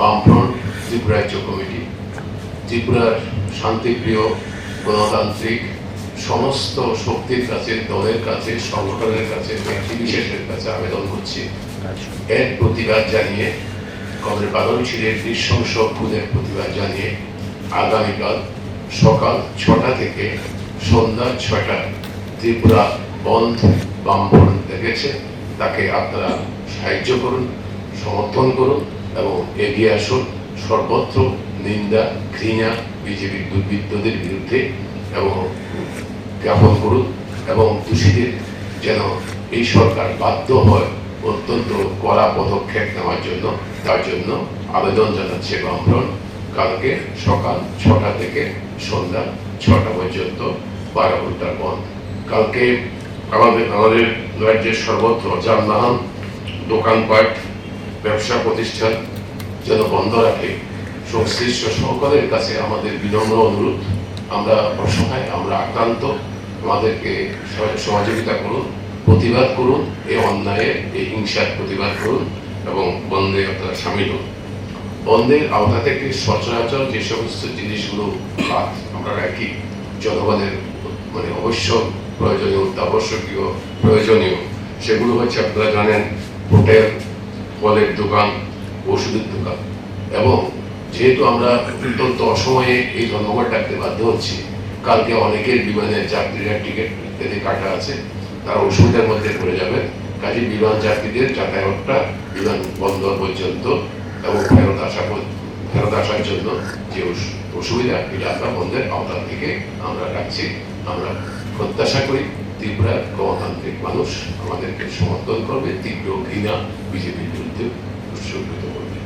বামফ্রন্ট ত্রিপুরা রাজ্য কমিটি। ত্রিপুরার শান্তিপ্রিয় গণতান্ত্রিক সমস্ত শক্তির কাছে, দলের কাছে, সংগঠনের কাছে বিশেষের কাছে আবেদন করছি। এর প্রতিবাদ জানিয়ে, কমরেড বাদল নৃশংস খুনের প্রতিবাদ জানিয়ে, আগামীকাল সকাল ছটা থেকে সন্ধ্যা ছটা ত্রিপুরা বন্ধ বামফ্রন্ট দেখেছে। তাকে আপনারা সাহায্য করুন। সমর্থন করুন এবং এগিয়ে আসুন। সর্বত্র নিন্দা, ঘৃণা বিজেপির দুর্বৃত্তদের বিরুদ্ধে এবং জ্ঞাপন করুন এবং দোষীদের যেন এই সরকার বাধ্য হয় অত্যন্ত কড়া পদক্ষেপ নেওয়ার জন্য, তার জন্য আবেদন জানাচ্ছে বামফ্রন্ট কালকে সকাল ছটা থেকে সন্ধ্যা ছটা পর্যন্ত বারো ঘণ্টার বন্ধ কালকে আমাদের আমাদের রাজ্যের সর্বত্র যানবাহন, দোকানপাট ব্যবসা প্রতিষ্ঠান যেন বন্ধ রাখে সংশ্লিষ্ট সকলের কাছে আমাদের বিনম্র অনুরোধ। আমরা অসহায়, আমরা আক্রান্ত, আমাদেরকে সহ- সহযোগিতা করুন, প্রতিবাদ করুন, এই অন্যায়ের এই হিংসার প্রতিবাদ করুন এবং বন্ধে আপনারা সামিল হন। বন্ধের আওতা থেকে সচরাচর যে সমস্ত জিনিসগুলো বাদ আমরা রাখি, জনগণের মানে অবশ্য প্রয়োজনীয়, অত্যাবশ্যকীয়, প্রয়োজনীয়, সেগুলো হচ্ছে আপনারা জানেন, হোটেল ফলের দোকান ওষুধের দোকান এবং যেহেতু আমরা অত্যন্ত অসময়ে এই ধর্মঘট ডাকতে বাধ্য হচ্ছি, কালকে অনেকের বিমানের যাত্রীরা টিকিট ইত্যাদি কাটা আছে, তারা অসুবিধার মধ্যে পড়ে যাবে কাজে বিমান যাত্রীদের যাতায়াতটা বিমান বন্দর পর্যন্ত এবং ফেরত আসা পর- ফেরত আসার জন্য যে অসুবিধা, এটা আমরা বন্ধের আওতা থেকে আমরা রাখছি। আমরা প্রত্যাশা করি ত্রিপুরার গণতান্ত্রিক মানুষ আমাদেরকে সমর্থন করবে, তীব্র ঘৃণা বিজেপির বিরুদ্ধে উৎসর্গিত করবে।